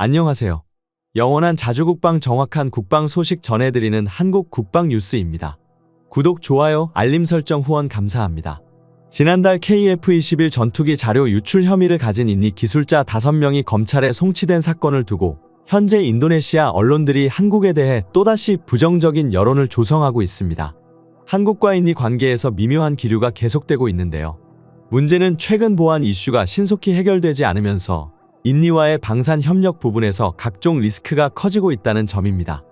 안녕하세요. 영원한 자주국방 정확한 국방 소식 전해드리는 한국 국방 뉴스입니다. 구독, 좋아요, 알림 설정 후원 감사합니다. 지난달 KF-21 전투기 자료 유출 혐의를 가진 인니 기술자 5명이 검찰에 송치된 사건을 두고 현재 인도네시아 언론들이 한국에 대해 또다시 부정적인 여론을 조성하고 있습니다. 한국과 인니 관계에서 미묘한 기류가 계속되고 있는데요. 문제는 최근 보안 이슈가 신속히 해결되지 않으면서 인니와의 방산 협력 부분에서 각종 리스크가 커지고 있다는 점입니다.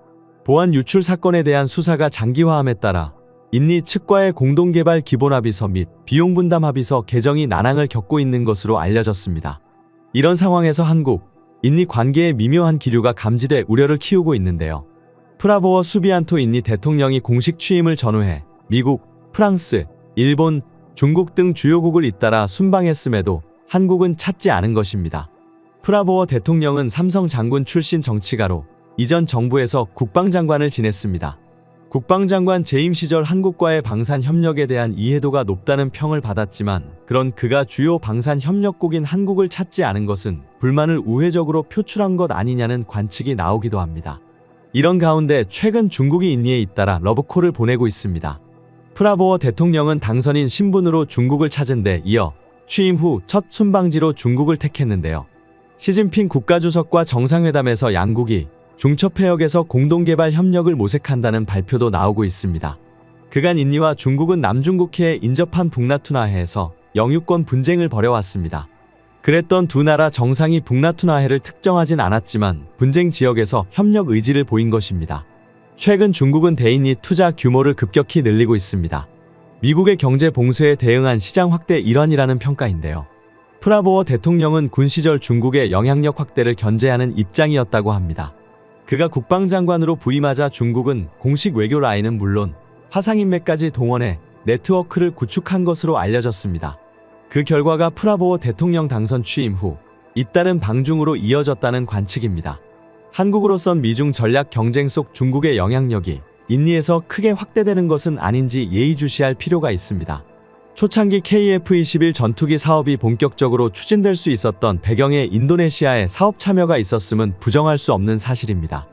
보안 유출 사건에 대한 수사가 장기화함에 따라 인니 측과의 공동개발 기본합의서 및 비용 분담 합의서 개정이 난항을 겪고 있는 것으로 알려졌습니다. 이런 상황에서 한국, 인니 관계에 미묘한 기류가 감지돼 우려를 키우고 있는데요. 프라보어 수비안토 인니 대통령이 공식 취임을 전후해 미국, 프랑스, 일본, 중국 등 주요국을 잇따라 순방했음에도 한국은 찾지 않은 것입니다. 프라보어 대통령은 삼성 장군 출신 정치가로 이전 정부에서 국방장관을 지냈습니다. 국방장관 재임 시절 한국과의 방산 협력에 대한 이해도가 높다는 평을 받았지만 그런 그가 주요 방산 협력국인 한국을 찾지 않은 것은 불만을 우회적으로 표출한 것 아니냐는 관측이 나오기도 합니다. 이런 가운데 최근 중국이 인니에 잇따라 러브콜을 보내고 있습니다. 프라보어 대통령은 당선인 신분으로 중국을 찾은 데 이어 취임 후 첫 순방지로 중국을 택했는데요. 시진핑 국가주석과 정상회담에서 양국이 중첩해역에서 공동개발 협력을 모색한다는 발표도 나오고 있습니다. 그간 인니와 중국은 남중국해에 인접한 북나투나해에서 영유권 분쟁을 벌여왔습니다. 그랬던 두 나라 정상이 북나투나해를 특정하진 않았지만 분쟁 지역에서 협력 의지를 보인 것입니다. 최근 중국은 대인이 투자 규모를 급격히 늘리고 있습니다. 미국의 경제 봉쇄에 대응한 시장 확대 일환이라는 평가인데요. 프라보어 대통령은 군 시절 중국의 영향력 확대를 견제하는 입장이었다고 합니다. 그가 국방장관으로 부임하자 중국은 공식 외교 라인은 물론 화상인맥까지 동원해 네트워크를 구축한 것으로 알려졌습니다. 그 결과가 프라보어 대통령 당선 취임 후 잇따른 방중으로 이어졌다는 관측입니다. 한국으로선 미중 전략 경쟁 속 중국의 영향력이 인니에서 크게 확대되는 것은 아닌지 예의주시할 필요가 있습니다. 초창기 KF-21 전투기 사업이 본격적으로 추진될 수 있었던 배경에 인도네시아의 사업 참여가 있었음은 부정할 수 없는 사실입니다.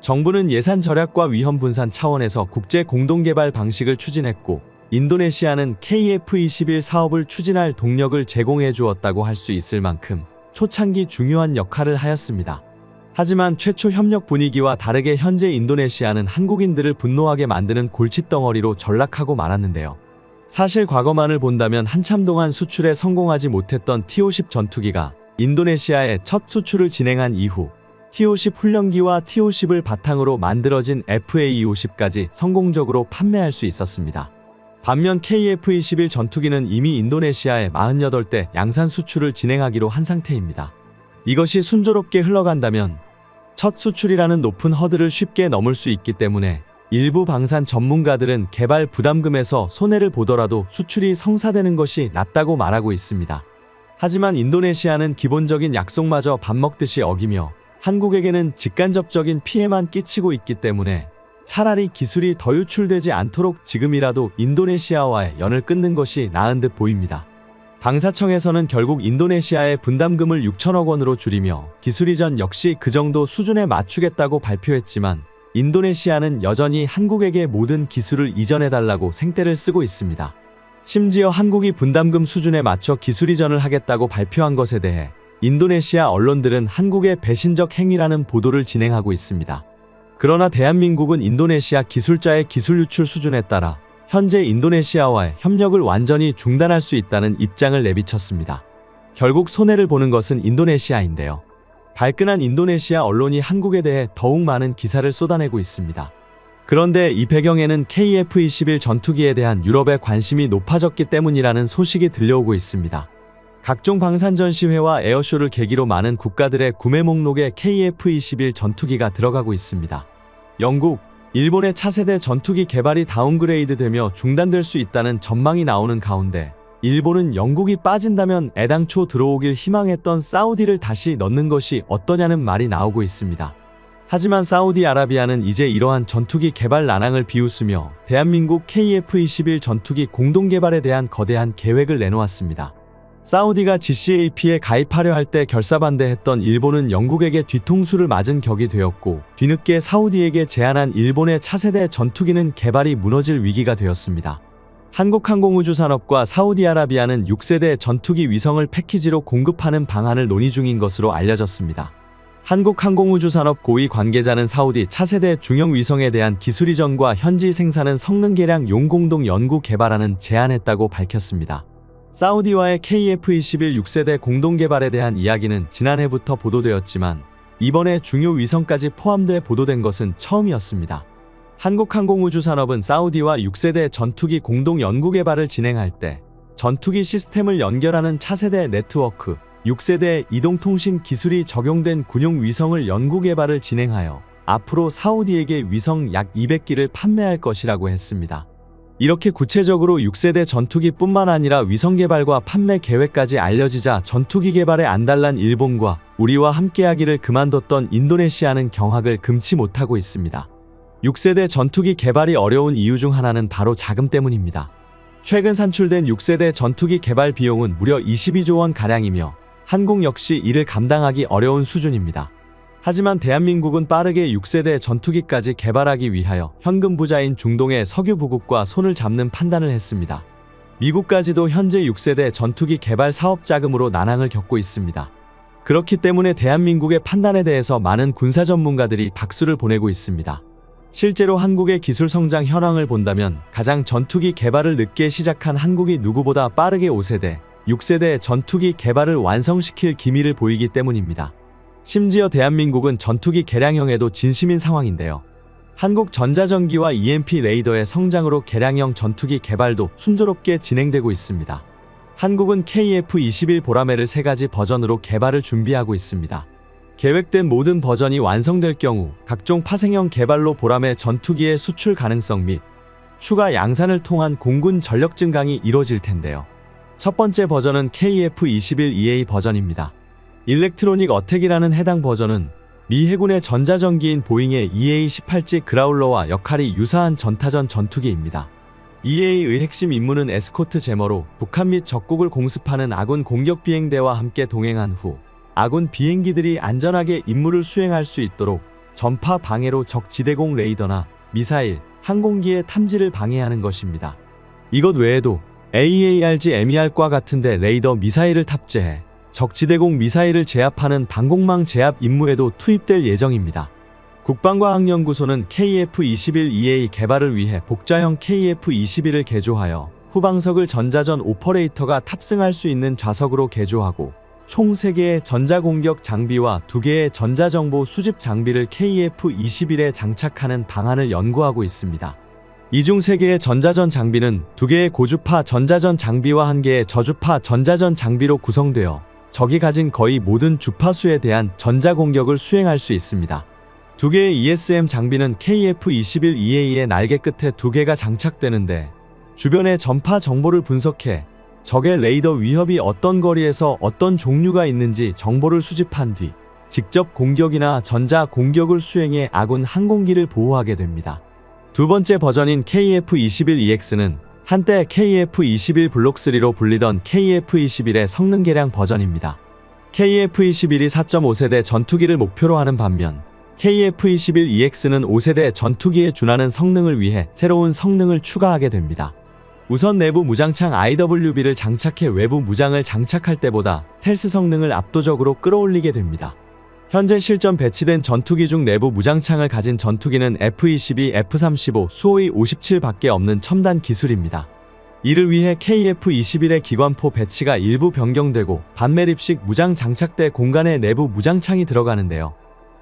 정부는 예산 절약과 위험 분산 차원에서 국제 공동개발 방식을 추진했고 인도네시아는 KF-21 사업을 추진할 동력을 제공해 주었다고 할 수 있을 만큼 초창기 중요한 역할을 하였습니다. 하지만 최초 협력 분위기와 다르게 현재 인도네시아는 한국인들을 분노하게 만드는 골칫덩어리로 전락하고 말았는데요. 사실 과거만을 본다면 한참 동안 수출에 성공하지 못했던 T-50 전투기가 인도네시아에 첫 수출을 진행한 이후 T-50 훈련기와 T-50을 바탕으로 만들어진 FA-50까지 성공적으로 판매할 수 있었습니다. 반면 KF-21 전투기는 이미 인도네시아에 48대 양산 수출을 진행하기로 한 상태입니다. 이것이 순조롭게 흘러간다면 첫 수출이라는 높은 허들을 쉽게 넘을 수 있기 때문에 일부 방산 전문가들은 개발 부담금에서 손해를 보더라도 수출이 성사되는 것이 낫다고 말하고 있습니다. 하지만 인도네시아는 기본적인 약속마저 밥 먹듯이 어기며 한국에게는 직간접적인 피해만 끼치고 있기 때문에 차라리 기술이 더 유출되지 않도록 지금이라도 인도네시아와의 연을 끊는 것이 나은 듯 보입니다. 방사청에서는 결국 인도네시아의 분담금을 6천억 원으로 줄이며 기술 이전 역시 그 정도 수준에 맞추겠다고 발표했지만 인도네시아는 여전히 한국에게 모든 기술을 이전해달라고 생떼를 쓰고 있습니다. 심지어 한국이 분담금 수준에 맞춰 기술 이전을 하겠다고 발표한 것에 대해 인도네시아 언론들은 한국의 배신적 행위라는 보도를 진행하고 있습니다. 그러나 대한민국은 인도네시아 기술자의 기술 유출 수준에 따라 현재 인도네시아와의 협력을 완전히 중단할 수 있다는 입장을 내비쳤습니다. 결국 손해를 보는 것은 인도네시아인데요. 발끈한 인도네시아 언론이 한국에 대해 더욱 많은 기사를 쏟아내고 있습니다. 그런데 이 배경에는 KF-21 전투기에 대한 유럽의 관심이 높아졌기 때문이라는 소식이 들려오고 있습니다. 각종 방산전 시회와 에어쇼를 계기로 많은 국가들의 구매 목록에 KF-21 전투기가 들어가고 있습니다. 영국, 일본의 차세대 전투기 개발이 다운그레이드 되며 중단될 수 있다는 전망이 나오는 가운데 일본은 영국이 빠진다면 애당초 들어오길 희망했던 사우디를 다시 넣는 것이 어떠냐는 말이 나오고 있습니다. 하지만 사우디아라비아는 이제 이러한 전투기 개발 난항을 비웃으며 대한민국 KF-21 전투기 공동 개발에 대한 거대한 계획을 내놓았습니다. 사우디가 GCAP에 가입하려 할 때 결사반대했던 일본은 영국에게 뒤통수를 맞은 격이 되었고 뒤늦게 사우디에게 제안한 일본의 차세대 전투기는 개발이 무너질 위기가 되었습니다. 한국항공우주산업과 사우디아라비아는 6세대 전투기 위성을 패키지로 공급하는 방안을 논의 중인 것으로 알려졌습니다. 한국항공우주산업 고위 관계자는 사우디 차세대 중형 위성에 대한 기술 이전과 현지 생산은 성능 개량 용공동 연구 개발하는 제안했다고 밝혔습니다. 사우디와의 KF-21 6세대 공동 개발에 대한 이야기는 지난해부터 보도되었지만 이번에 중요 위성까지 포함돼 보도된 것은 처음이었습니다. 한국항공우주산업은 사우디와 6세대 전투기 공동 연구 개발을 진행할 때 전투기 시스템을 연결하는 차세대 네트워크 6세대 이동통신 기술이 적용된 군용 위성을 연구 개발을 진행하여 앞으로 사우디에게 위성 약 200기를 판매할 것이라고 했습니다. 이렇게 구체적으로 6세대 전투기뿐만 아니라 위성 개발과 판매 계획까지 알려지자 전투기 개발에 안달난 일본과 우리와 함께하기를 그만뒀던 인도네시아는 경악을 금치 못하고 있습니다. 6세대 전투기 개발이 어려운 이유 중 하나는 바로 자금 때문입니다. 최근 산출된 6세대 전투기 개발 비용은 무려 22조 원 가량이며 한국 역시 이를 감당하기 어려운 수준입니다. 하지만 대한민국은 빠르게 6세대 전투기까지 개발하기 위하여 현금 부자인 중동의 석유 부국과 손을 잡는 판단을 했습니다. 미국까지도 현재 6세대 전투기 개발 사업 자금으로 난항을 겪고 있습니다. 그렇기 때문에 대한민국의 판단에 대해서 많은 군사 전문가들이 박수를 보내고 있습니다. 실제로 한국의 기술 성장 현황을 본다면 가장 전투기 개발을 늦게 시작한 한국이 누구보다 빠르게 5세대, 6세대 전투기 개발을 완성시킬 기미를 보이기 때문입니다. 심지어 대한민국은 전투기 개량형에도 진심인 상황인데요. 한국 전자전기와 EMP 레이더의 성장으로 개량형 전투기 개발도 순조롭게 진행되고 있습니다. 한국은 KF-21 보라매를 세 가지 버전으로 개발을 준비하고 있습니다. 계획된 모든 버전이 완성될 경우 각종 파생형 개발로 보람의 전투기의 수출 가능성 및 추가 양산을 통한 공군 전력 증강이 이뤄질 텐데요. 첫 번째 버전은 KF-21EA 버전입니다. 일렉트로닉 어택이라는 해당 버전은 미 해군의 전자전기인 보잉의 EA-18G 그라울러와 역할이 유사한 전타전 전투기입니다. EA의 핵심 임무는 에스코트 제머로 북한 및 적국을 공습하는 아군 공격 비행대와 함께 동행한 후 아군 비행기들이 안전하게 임무를 수행할 수 있도록 전파 방해로 적 지대공 레이더나 미사일, 항공기의 탐지를 방해하는 것입니다. 이것 외에도 AARG MER과 같은데 레이더 미사일을 탑재해 적지대공 미사일을 제압하는 방공망 제압 임무에도 투입될 예정입니다. 국방과학연구소는 KF-21EA 개발을 위해 복자형 KF-21을 개조하여 후방석을 전자전 오퍼레이터가 탑승할 수 있는 좌석으로 개조하고 총 3개의 전자공격 장비와 2개의 전자정보 수집 장비를 KF-21에 장착하는 방안을 연구하고 있습니다. 이 중 3개의 전자전 장비는 2개의 고주파 전자전 장비와 1개의 저주파 전자전 장비로 구성되어 적이 가진 거의 모든 주파수에 대한 전자 공격을 수행할 수 있습니다. 두 개의 ESM 장비는 KF-21EA의 날개 끝에 두 개가 장착되는데 주변의 전파 정보를 분석해 적의 레이더 위협이 어떤 거리에서 어떤 종류가 있는지 정보를 수집한 뒤 직접 공격이나 전자 공격을 수행해 아군 항공기를 보호하게 됩니다. 두 번째 버전인 KF-21EX는 한때 KF-21 블록3로 불리던 KF-21의 성능 개량 버전입니다. KF-21이 4.5세대 전투기를 목표로 하는 반면 KF-21EX는 5세대 전투기에 준하는 성능을 위해 새로운 성능을 추가하게 됩니다. 우선 내부 무장창 IWB를 장착해 외부 무장을 장착할 때보다 텔스 성능을 압도적으로 끌어올리게 됩니다. 현재 실전 배치된 전투기 중 내부 무장창을 가진 전투기는 F-22, F-35, 수호이 57밖에 없는 첨단 기술입니다. 이를 위해 KF-21의 기관포 배치가 일부 변경되고 반매립식 무장 장착대 공간에 내부 무장창이 들어가는데요.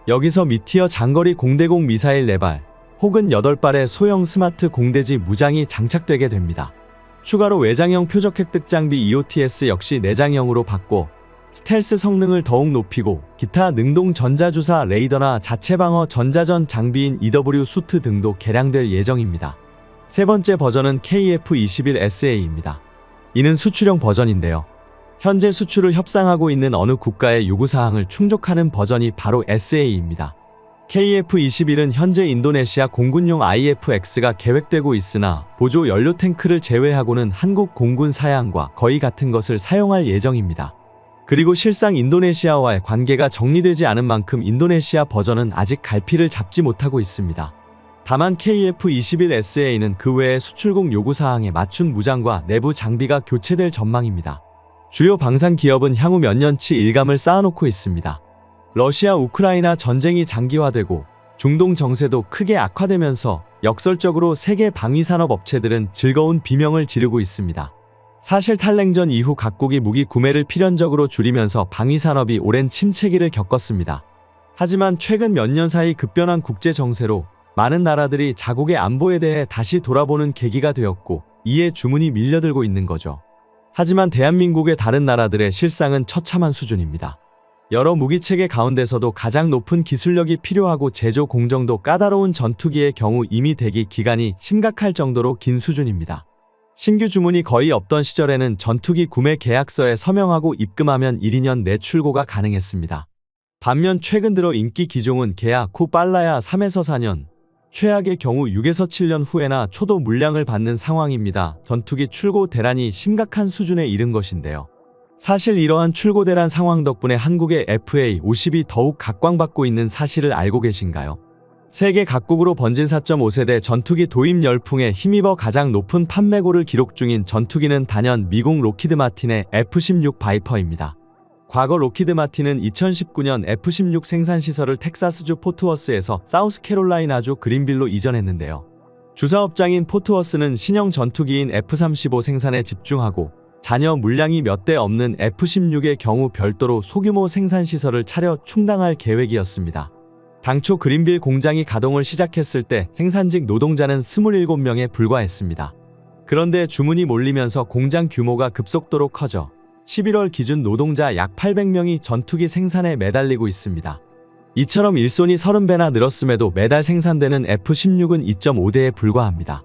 여기서 미티어 장거리 공대공 미사일 4발 혹은 8발의 소형 스마트 공대지 무장이 장착되게 됩니다. 추가로 외장형 표적 획득 장비 EOTS 역시 내장형으로 바꿔 스텔스 성능을 더욱 높이고 기타 능동 전자주사 레이더나 자체 방어 전자전 장비인 EW 수트 등도 개량될 예정입니다. 세 번째 버전은 KF-21SA입니다. 이는 수출형 버전인데요. 현재 수출을 협상하고 있는 어느 국가의 요구사항을 충족하는 버전이 바로 SA입니다. KF-21은 현재 인도네시아 공군용 IF-X가 계획되고 있으나 보조 연료 탱크를 제외하고는 한국 공군 사양과 거의 같은 것을 사용할 예정입니다. 그리고 실상 인도네시아와의 관계가 정리되지 않은 만큼 인도네시아 버전은 아직 갈피를 잡지 못하고 있습니다. 다만 KF-21SA는 그 외에 수출국 요구사항에 맞춘 무장과 내부 장비가 교체될 전망입니다. 주요 방산 기업은 향후 몇 년치 일감을 쌓아놓고 있습니다. 러시아 우크라이나 전쟁이 장기화되고 중동 정세도 크게 악화되면서 역설적으로 세계 방위산업 업체들은 즐거운 비명을 지르고 있습니다. 사실 탈냉전 이후 각국이 무기 구매를 필연적으로 줄이면서 방위산업이 오랜 침체기를 겪었습니다. 하지만 최근 몇 년 사이 급변한 국제 정세로 많은 나라들이 자국의 안보에 대해 다시 돌아보는 계기가 되었고 이에 주문이 밀려들고 있는 거죠. 하지만 대한민국의 다른 나라들의 실상은 처참한 수준입니다. 여러 무기체계 가운데서도 가장 높은 기술력이 필요하고 제조 공정도 까다로운 전투기의 경우 이미 대기 기간이 심각할 정도로 긴 수준입니다. 신규 주문이 거의 없던 시절에는 전투기 구매 계약서에 서명하고 입금하면 1, 2년 내 출고가 가능했습니다. 반면 최근 들어 인기 기종은 계약 후 빨라야 3에서 4년, 최악의 경우 6에서 7년 후에나 초도 물량을 받는 상황입니다. 전투기 출고 대란이 심각한 수준에 이른 것인데요. 사실 이러한 출고 대란 상황 덕분에 한국의 FA50이 더욱 각광받고 있는 사실을 알고 계신가요? 세계 각국으로 번진 4.5세대 전투기 도입 열풍에 힘입어 가장 높은 판매고를 기록 중인 전투기는 단연 미국 로키드 마틴의 F-16 바이퍼입니다. 과거 로키드 마틴은 2019년 F-16 생산 시설을 텍사스주 포트워스에서 사우스캐롤라이나주 그린빌로 이전했는데요. 주사업장인 포트워스는 신형 전투기인 F-35 생산에 집중하고 잔여 물량이 몇 대 없는 F-16의 경우 별도로 소규모 생산 시설을 차려 충당할 계획이었습니다. 당초 그린빌 공장이 가동을 시작했을 때 생산직 노동자는 27명에 불과했습니다. 그런데 주문이 몰리면서 공장 규모가 급속도로 커져 11월 기준 노동자 약 800명이 전투기 생산에 매달리고 있습니다. 이처럼 일손이 30배나 늘었음에도 매달 생산되는 F-16은 2.5대에 불과합니다.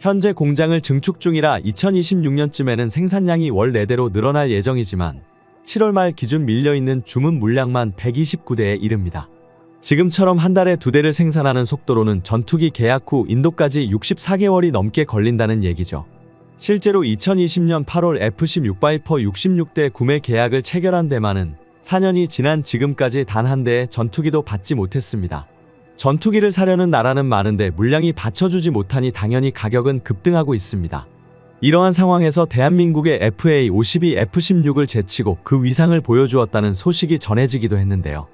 현재 공장을 증축 중이라 2026년쯤에는 생산량이 월 4대로 늘어날 예정이지만 7월 말 기준 밀려있는 주문 물량만 129대에 이릅니다. 지금처럼 한 달에 두 대를 생산하는 속도로는 전투기 계약 후 인도까지 64개월이 넘게 걸린다는 얘기죠. 실제로 2020년 8월 F-16 바이퍼 66대 구매 계약을 체결한 데만은 4년이 지난 지금까지 단 한 대의 전투기도 받지 못했습니다. 전투기를 사려는 나라는 많은데 물량이 받쳐주지 못하니 당연히 가격은 급등하고 있습니다. 이러한 상황에서 대한민국의 FA-52 F-16을 제치고 그 위상을 보여주었다는 소식이 전해지기도 했는데요.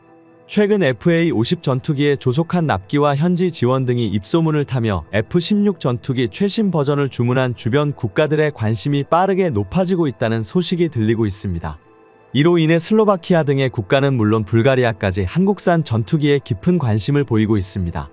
최근 FA-50 전투기의 조속한 납기와 현지 지원 등이 입소문을 타며 F-16 전투기 최신 버전을 주문한 주변 국가들의 관심이 빠르게 높아지고 있다는 소식이 들리고 있습니다. 이로 인해 슬로바키아 등의 국가는 물론 불가리아까지 한국산 전투기에 깊은 관심을 보이고 있습니다.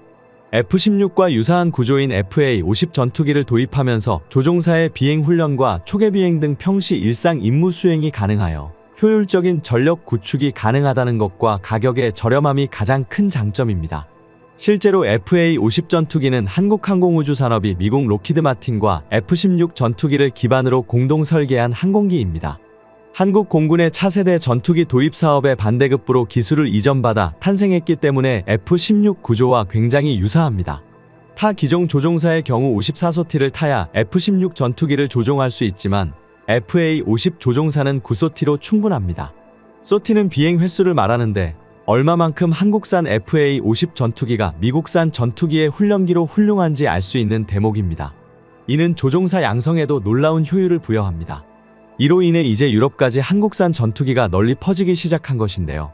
F-16과 유사한 구조인 FA-50 전투기를 도입하면서 조종사의 비행 훈련과 초계 비행 등 평시 일상 임무 수행이 가능하여 효율적인 전력 구축이 가능하다는 것과 가격의 저렴함이 가장 큰 장점입니다. 실제로 FA-50 전투기는 한국항공우주산업이 미국 로키드 마틴과 F-16 전투기를 기반으로 공동 설계한 항공기입니다. 한국 공군의 차세대 전투기 도입 사업의 반대급부로 기술을 이전받아 탄생했기 때문에 F-16 구조와 굉장히 유사합니다. 타 기종 조종사의 경우 54소티를 타야 F-16 전투기를 조종할 수 있지만 FA-50 조종사는 9소티로 충분합니다. 소티는 비행 횟수를 말하는데 얼마만큼 한국산 FA-50 전투기가 미국산 전투기의 훈련기로 훌륭한지 알 수 있는 대목입니다. 이는 조종사 양성에도 놀라운 효율을 부여합니다. 이로 인해 이제 유럽까지 한국산 전투기가 널리 퍼지기 시작한 것인데요.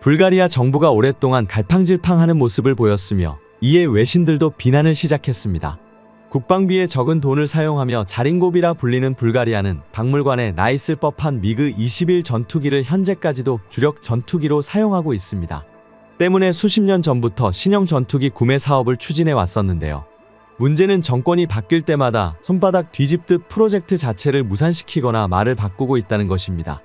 불가리아 정부가 오랫동안 갈팡질팡하는 모습을 보였으며 이에 외신들도 비난을 시작했습니다. 국방비에 적은 돈을 사용하며 자린고비라 불리는 불가리아는 박물관에 나 있을 법한 미그 21 전투기를 현재까지도 주력 전투기로 사용하고 있습니다. 때문에 수십 년 전부터 신형 전투기 구매 사업을 추진해 왔었는데요. 문제는 정권이 바뀔 때마다 손바닥 뒤집듯 프로젝트 자체를 무산시키거나 말을 바꾸고 있다는 것입니다.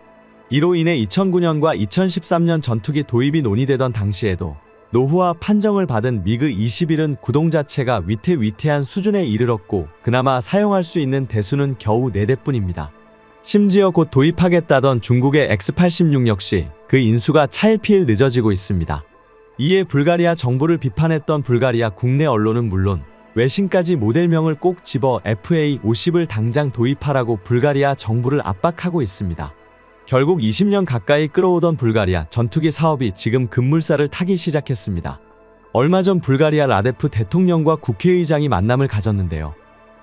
이로 인해 2009년과 2013년 전투기 도입이 논의되던 당시에도 노후화 판정을 받은 미그 21은 구동 자체가 위태위태한 수준에 이르렀고 그나마 사용할 수 있는 대수는 겨우 4대뿐입니다. 심지어 곧 도입하겠다던 중국의 X86 역시 그 인수가 차일피일 늦어지고 있습니다. 이에 불가리아 정부를 비판했던 불가리아 국내 언론은 물론 외신까지 모델명을 꼭 집어 FA50을 당장 도입하라고 불가리아 정부를 압박하고 있습니다. 결국 20년 가까이 끌어오던 불가리아 전투기 사업이 지금 급물살을 타기 시작했습니다. 얼마 전 불가리아 라데프 대통령과 국회의장이 만남을 가졌는데요.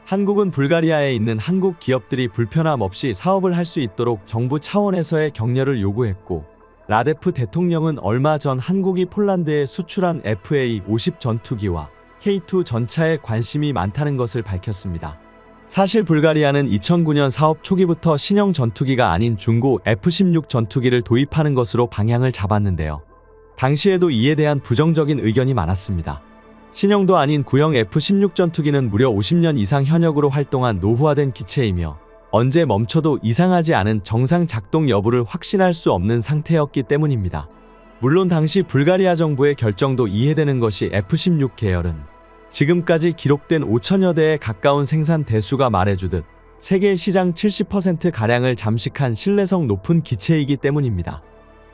한국은 불가리아에 있는 한국 기업들이 불편함 없이 사업을 할 수 있도록 정부 차원에서의 격려를 요구했고 라데프 대통령은 얼마 전 한국이 폴란드에 수출한 FA-50 전투기와 K2 전차에 관심이 많다는 것을 밝혔습니다. 사실 불가리아는 2009년 사업 초기부터 신형 전투기가 아닌 중고 F-16 전투기를 도입하는 것으로 방향을 잡았는데요. 당시에도 이에 대한 부정적인 의견이 많았습니다. 신형도 아닌 구형 F-16 전투기는 무려 50년 이상 현역으로 활동한 노후화된 기체이며 언제 멈춰도 이상하지 않은 정상 작동 여부를 확신할 수 없는 상태였기 때문입니다. 물론 당시 불가리아 정부의 결정도 이해되는 것이 F-16 계열은 지금까지 기록된 5천여 대에 가까운 생산 대수가 말해주듯 세계 시장 70%가량을 잠식한 신뢰성 높은 기체이기 때문입니다.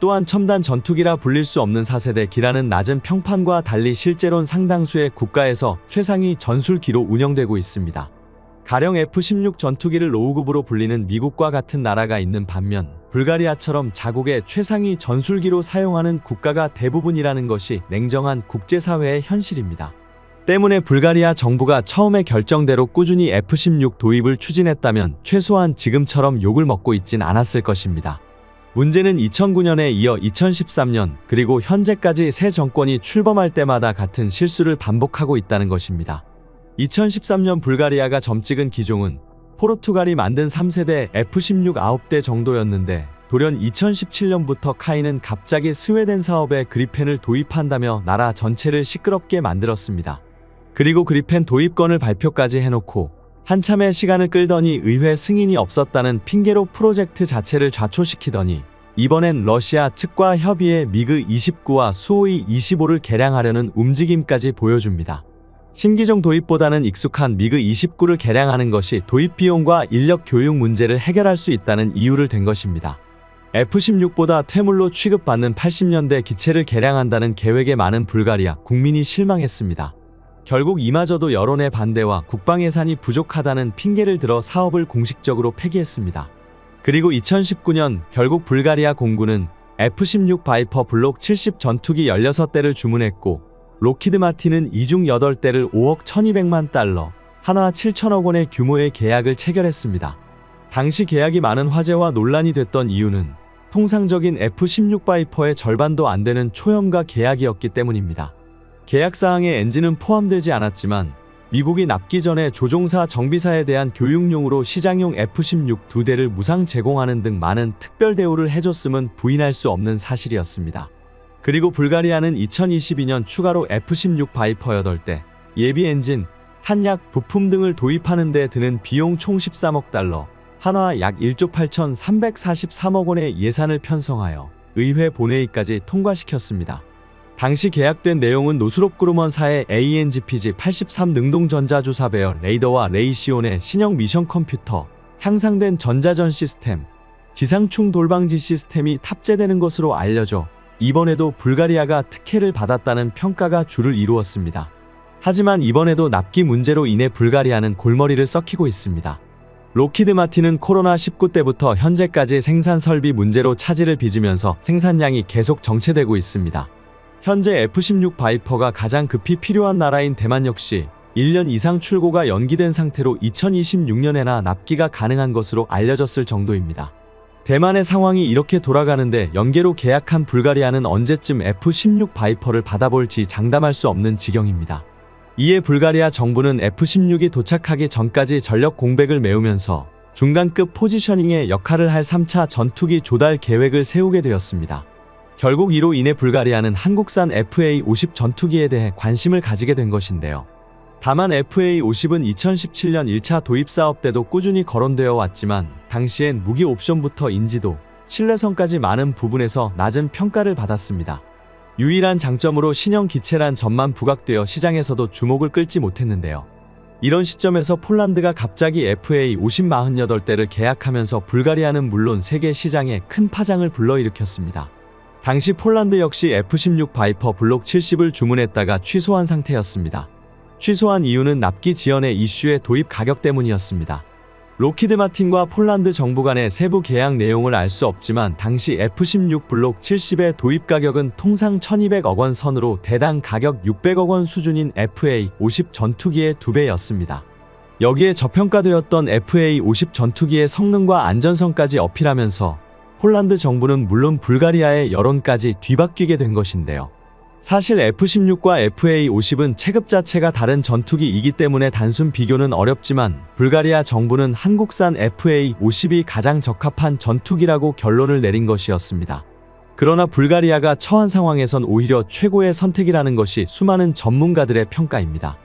또한 첨단 전투기라 불릴 수 없는 4세대 기라는 낮은 평판과 달리 실제론 상당수의 국가에서 최상위 전술기로 운영되고 있습니다. 가령 F-16 전투기를 로우급으로 불리는 미국과 같은 나라가 있는 반면 불가리아처럼 자국의 최상위 전술기로 사용하는 국가가 대부분이라는 것이 냉정한 국제사회의 현실입니다. 때문에 불가리아 정부가 처음에 결정대로 꾸준히 F-16 도입을 추진했다면 최소한 지금처럼 욕을 먹고 있진 않았을 것입니다. 문제는 2009년에 이어 2013년 그리고 현재까지 새 정권이 출범할 때마다 같은 실수를 반복하고 있다는 것입니다. 2013년 불가리아가 점찍은 기종은 포르투갈이 만든 3세대 F-16 9대 정도였는데 돌연 2017년부터 카이는 갑자기 스웨덴 사업에 그리펜을 도입한다며 나라 전체를 시끄럽게 만들었습니다. 그리고 그리펜 도입권을 발표까지 해놓고 한참의 시간을 끌더니 의회 승인이 없었다는 핑계로 프로젝트 자체를 좌초시키더니 이번엔 러시아 측과 협의해 미그 29와 수호이 25를 개량하려는 움직임까지 보여줍니다. 신기종 도입보다는 익숙한 미그 29를 개량하는 것이 도입 비용과 인력 교육 문제를 해결할 수 있다는 이유를 된 것입니다. F-16보다 퇴물로 취급받는 80년대 기체를 개량한다는 계획에 많은 불가리아 국민이 실망했습니다. 결국 이마저도 여론의 반대와 국방 예산이 부족하다는 핑계를 들어 사업을 공식적으로 폐기했습니다. 그리고 2019년 결국 불가리아 공군은 F-16 바이퍼 블록 70 전투기 16대를 주문했고 로키드 마틴은 이중 8대를 5억 1200만 달러, 하나 7천억 원의 규모의 계약을 체결했습니다. 당시 계약이 많은 화제와 논란이 됐던 이유는 통상적인 F-16 바이퍼의 절반도 안 되는 초염가 계약이었기 때문입니다. 계약 사항에 엔진은 포함되지 않았지만 미국이 납기 전에 조종사 정비사에 대한 교육용으로 시장용 F-16 두 대를 무상 제공하는 등 많은 특별 대우를 해줬음은 부인할 수 없는 사실이었습니다. 그리고 불가리아는 2022년 추가로 F-16 바이퍼 8대, 예비 엔진, 한약, 부품 등을 도입하는 데 드는 비용 총 13억 달러, 한화 약 1조 8,343억 원의 예산을 편성하여 의회 본회의까지 통과시켰습니다. 당시 계약된 내용은 노스롭 그루먼사의 ANGPG 83 능동전자주사 배열 레이더와 레이시온의 신형 미션 컴퓨터, 향상된 전자전 시스템, 지상충 돌방지 시스템이 탑재되는 것으로 알려져 이번에도 불가리아가 특혜를 받았다는 평가가 주를 이루었습니다. 하지만 이번에도 납기 문제로 인해 불가리아는 골머리를 썩히고 있습니다. 로키드 마틴은 코로나19 때부터 현재까지 생산 설비 문제로 차질을 빚으면서 생산량이 계속 정체되고 있습니다. 현재 F-16 바이퍼가 가장 급히 필요한 나라인 대만 역시 1년 이상 출고가 연기된 상태로 2026년에나 납기가 가능한 것으로 알려졌을 정도입니다. 대만의 상황이 이렇게 돌아가는데 연계로 계약한 불가리아는 언제쯤 F-16 바이퍼를 받아볼지 장담할 수 없는 지경입니다. 이에 불가리아 정부는 F-16이 도착하기 전까지 전력 공백을 메우면서 중간급 포지셔닝의 역할을 할 3차 전투기 조달 계획을 세우게 되었습니다. 결국 이로 인해 불가리아는 한국산 FA-50 전투기에 대해 관심을 가지게 된 것인데요. 다만 FA-50은 2017년 1차 도입 사업 때도 꾸준히 거론되어 왔지만 당시엔 무기 옵션부터 인지도, 신뢰성까지 많은 부분에서 낮은 평가를 받았습니다. 유일한 장점으로 신형 기체란 점만 부각되어 시장에서도 주목을 끌지 못했는데요. 이런 시점에서 폴란드가 갑자기 FA-50 48대를 계약하면서 불가리아는 물론 세계 시장에 큰 파장을 불러일으켰습니다. 당시 폴란드 역시 F-16 바이퍼 블록 70을 주문했다가 취소한 상태였습니다. 취소한 이유는 납기 지연의 이슈의 도입 가격 때문이었습니다. 로키드 마틴과 폴란드 정부 간의 세부 계약 내용을 알 수 없지만 당시 F-16 블록 70의 도입 가격은 통상 1200억 원 선으로 대당 가격 600억 원 수준인 FA-50 전투기의 2배였습니다. 여기에 저평가되었던 FA-50 전투기의 성능과 안전성까지 어필하면서 폴란드 정부는 물론 불가리아의 여론까지 뒤바뀌게 된 것인데요. 사실 F-16과 FA-50은 체급 자체가 다른 전투기이기 때문에 단순 비교는 어렵지만 불가리아 정부는 한국산 FA-50이 가장 적합한 전투기라고 결론을 내린 것이었습니다. 그러나 불가리아가 처한 상황에선 오히려 최고의 선택이라는 것이 수많은 전문가들의 평가입니다.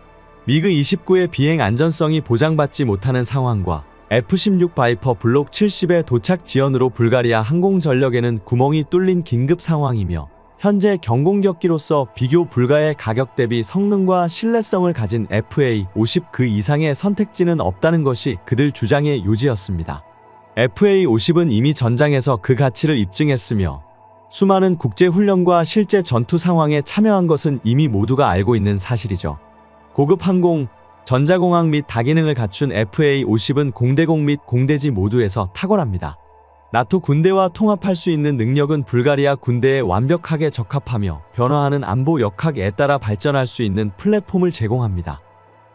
미그 29의 비행 안전성이 보장받지 못하는 상황과 F-16 바이퍼 블록 70의 도착 지연으로 불가리아 항공전력에는 구멍이 뚫린 긴급 상황이며 현재 경공격기로서 비교 불가의 가격 대비 성능과 신뢰성을 가진 FA-50 그 이상의 선택지는 없다는 것이 그들 주장의 요지였습니다. FA-50은 이미 전장에서 그 가치를 입증했으며 수많은 국제훈련과 실제 전투 상황에 참여한 것은 이미 모두가 알고 있는 사실이죠. 고급 항공, 전자공학 및 다기능을 갖춘 FA-50은 공대공 및 공대지 모두에서 탁월합니다. 나토 군대와 통합할 수 있는 능력은 불가리아 군대에 완벽하게 적합하며 변화하는 안보 역학에 따라 발전할 수 있는 플랫폼을 제공합니다.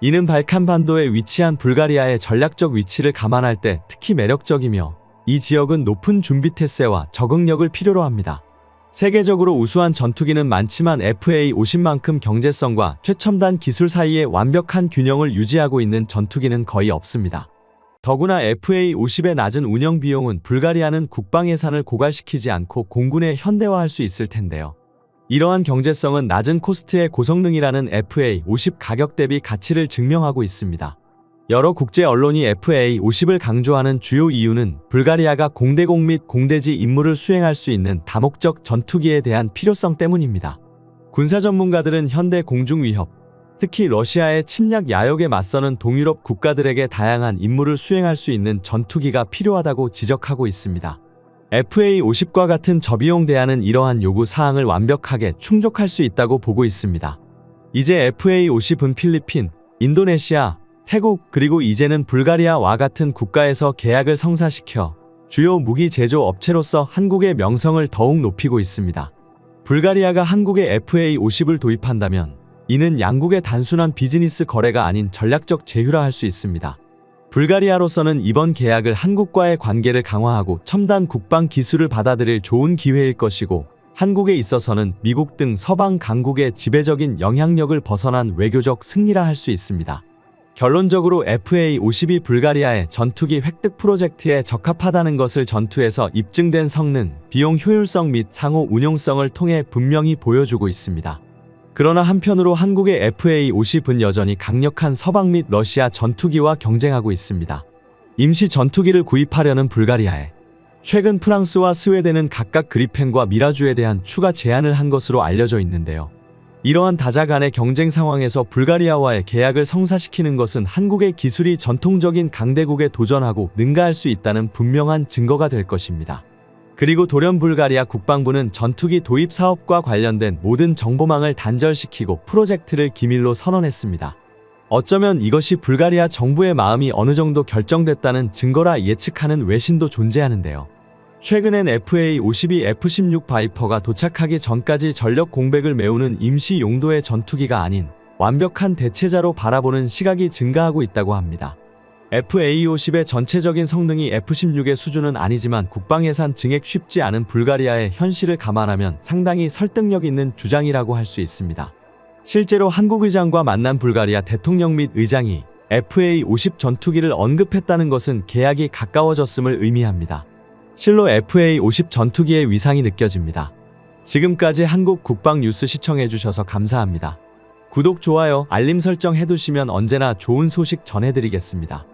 이는 발칸 반도에 위치한 불가리아의 전략적 위치를 감안할 때 특히 매력적이며 이 지역은 높은 준비 태세와 적응력을 필요로 합니다. 세계적으로 우수한 전투기는 많지만 FA-50만큼 경제성과 최첨단 기술 사이에 완벽한 균형을 유지하고 있는 전투기는 거의 없습니다. 더구나 FA-50의 낮은 운영 비용은 불가리아는 국방 예산을 고갈시키지 않고 공군에 현대화할 수 있을 텐데요. 이러한 경제성은 낮은 코스트의 고성능이라는 FA-50 가격 대비 가치를 증명하고 있습니다. 여러 국제 언론이 FA-50을 강조하는 주요 이유는 불가리아가 공대공 및 공대지 임무를 수행할 수 있는 다목적 전투기에 대한 필요성 때문입니다. 군사 전문가들은 현대 공중 위협, 특히 러시아의 침략 야욕에 맞서는 동유럽 국가들에게 다양한 임무를 수행할 수 있는 전투기가 필요하다고 지적하고 있습니다. FA-50과 같은 저비용 대안은 이러한 요구 사항을 완벽하게 충족할 수 있다고 보고 있습니다. 이제 FA-50은 필리핀, 인도네시아, 태국 그리고 이제는 불가리아와 같은 국가에서 계약을 성사시켜 주요 무기 제조 업체로서 한국의 명성을 더욱 높이고 있습니다. 불가리아가 한국에 FA-50을 도입한다면 이는 양국의 단순한 비즈니스 거래가 아닌 전략적 제휴라 할 수 있습니다. 불가리아로서는 이번 계약을 한국과의 관계를 강화하고 첨단 국방 기술을 받아들일 좋은 기회일 것이고 한국에 있어서는 미국 등 서방 강국의 지배적인 영향력을 벗어난 외교적 승리라 할 수 있습니다. 결론적으로 FA-50이 불가리아의 전투기 획득 프로젝트에 적합하다는 것을 전투에서 입증된 성능, 비용 효율성 및 상호 운용성을 통해 분명히 보여주고 있습니다. 그러나 한편으로 한국의 FA-50은 여전히 강력한 서방 및 러시아 전투기와 경쟁하고 있습니다. 임시 전투기를 구입하려는 불가리아에 최근 프랑스와 스웨덴은 각각 그리펜과 미라주에 대한 추가 제한을 한 것으로 알려져 있는데요. 이러한 다자 간의 경쟁 상황에서 불가리아와의 계약을 성사시키는 것은 한국의 기술이 전통적인 강대국에 도전하고 능가할 수 있다는 분명한 증거가 될 것입니다. 그리고 돌연 불가리아 국방부는 전투기 도입 사업과 관련된 모든 정보망을 단절시키고 프로젝트를 기밀로 선언했습니다. 어쩌면 이것이 불가리아 정부의 마음이 어느 정도 결정됐다는 증거라 예측하는 외신도 존재하는데요. 최근엔 FA-52 F-16 바이퍼가 도착하기 전까지 전력 공백을 메우는 임시 용도의 전투기가 아닌 완벽한 대체자로 바라보는 시각이 증가하고 있다고 합니다. FA-50의 전체적인 성능이 F-16의 수준은 아니지만 국방 예산 증액 쉽지 않은 불가리아의 현실을 감안하면 상당히 설득력 있는 주장이라고 할 수 있습니다. 실제로 한국 의장과 만난 불가리아 대통령 및 의장이 FA-50 전투기를 언급했다는 것은 계약이 가까워졌음을 의미합니다. 실로 FA-50 전투기의 위상이 느껴집니다. 지금까지 한국 국방 뉴스 시청해주셔서 감사합니다. 구독, 좋아요, 알림 설정 해두시면 언제나 좋은 소식 전해드리겠습니다.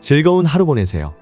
즐거운 하루 보내세요.